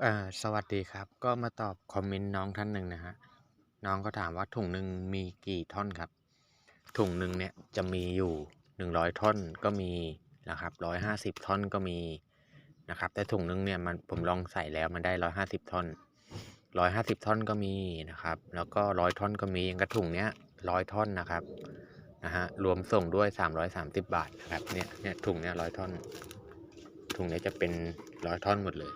เอ่อสวัสดีครับ ก็มาตอบคอมเมนต์น้องท่านหนึ่งนะฮะ น้องก็ถามว่าถุงหนึ่งมีกี่ท่อนครับ ถุงหนึ่งเนี่ยจะมีอยู่100ท่อนก็มีนะครับ150ท่อนก็มีนะครับ แต่ถุงหนึ่งเนี่ยมันผมลองใส่แล้วมันได้150ท่อน150ท่อนก็มีนะครับ แล้วก็100ท่อนก็มีอย่างกระถุงเนี้ย100ท่อนนะครับนะฮะรวมส่งด้วย330บาทนะครับเนี่ยเนี่ยถุงเนี้ย100ท่อน ถุงเนี้ยจะเป็น100ท่อนหมดเลย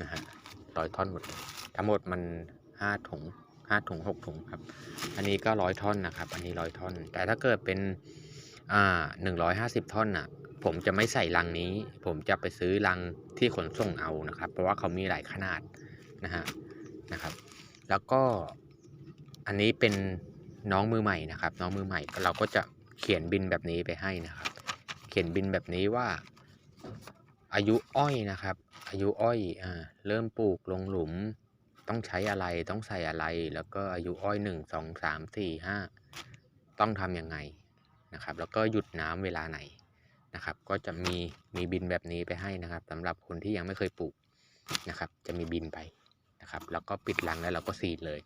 นะครับนะฮะร้อยท่อนหมดเลยทั้งหมดมันห้าถุงห้าถุงหกถุงครับ อันนี้ก็ร้อยท่อนนะครับ อันนี้ร้อยท่อน แต่ถ้าเกิดเป็นอ่าหนึ่งร้อยห้าสิบท่อนอะ ผมจะไม่ใส่ลังนี้ ผมจะไปซื้อลังที่ขนส่งเอานะครับ เพราะว่าเขามีหลายขนาดนะฮะนะครับ แล้วก็อันนี้เป็นน้องมือใหม่นะครับ น้องมือใหม่เราก็จะเขียนบินแบบนี้ไปให้นะครับ เขียนบินแบบนี้ว่า อายุอ้อยนะครับ อายุอ้อยอ่าเริ่มปลูกลงหลุม ต้องใช้อะไรต้องใส่อะไร แล้วก็อายุอ้อยหนึ่งสองสามสี่ห้าต้องทำยังไงนะครับ แล้วก็หยุดน้ำเวลาไหนนะครับ ก็จะมีมีบินแบบนี้ไปให้นะครับสำหรับคนที่ยังไม่เคยปลูกนะครับ จะมีบินไปนะครับ แล้วก็ปิดลังแล้วเราก็ซีดเลย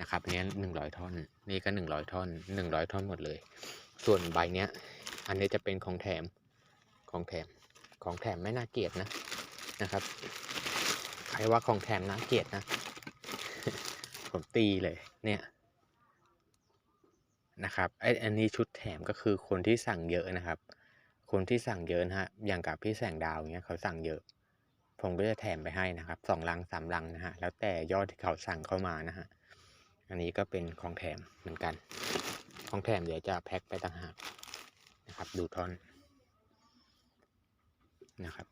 นะครับเนี้ยหนึ่งร้อยท่อน นี่ก็หนึ่งร้อยท่อนหนึ่งร้อยท่อนหมดเลย ส่วนใบเนี้ย อันนี้จะเป็นของแถมของแถม ของแถมไม่น่าเกลียดนะนะครับ ใครว่าของแถมน่าเกลียดนะ ผมตีเลยเนี่ยนะครับไออันนี้ชุดแถมก็คือคนที่สั่งเยอะนะครับ คนที่สั่งเยอะนะฮะอย่างกับพี่แสงดาวเงี้ยเขาสั่งเยอะ ผมก็จะแถมไปให้นะครับสองลังสามลังนะฮะแล้วแต่ยอดที่เขาสั่งเข้ามานะฮะอันนี้ก็เป็นของแถมเหมือนกัน ของแถมเดี๋ยวจะแพ็คไปต่างหากนะครับดูท่อน นะครับ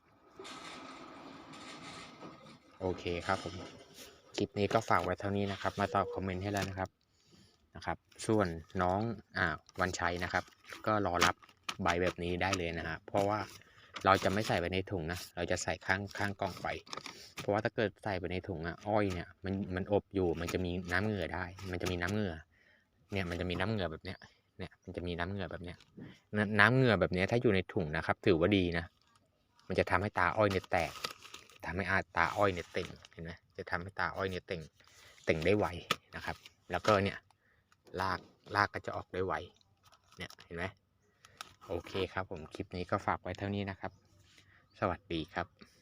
โอเคครับผม คลิปนี้ก็ฝากไว้เท่านี้นะครับ มาตอบคอมเมนต์ให้แล้วนะครับนะครับ ส่วนน้องอ่าวันชัยนะครับ ก็รอรับใบแบบนี้ได้เลยนะฮะเพราะว่าเราจะไม่ใส่ไปในถุงนะ เราจะใส่ข้างข้างกล่องไป เพราะว่าถ้าเกิดใส่ไปในถุงอะอ้อยเนี่ยมันมันอบอยู่ มันจะมีน้ำเหงื่อได้ มันจะมีน้ำเหงื่อ เนี่ยมันจะมีน้ำเหงื่อแบบเนี้ย เนี่ยมันจะมีน้ำเหงื่อแบบเนี้ย น้ำน้ำเหงื่อแบบเนี้ยถ้าอยู่ในถุงนะครับ ถือว่าดีนะ มันจะทำให้ตาอ้อยเนี่ยแตกทำให้อาตาอ้อยเนี่ยเต่งเห็นไหมจะทำให้ตาอ้อยเนี่ยเต่งเต่งได้ไวนะครับ แล้วก็เนี่ยลากลากก็จะออกได้ไวเนี่ยเห็นไหมโอเคครับผมคลิปนี้ก็ฝากไว้เท่านี้นะครับ สวัสดีครับ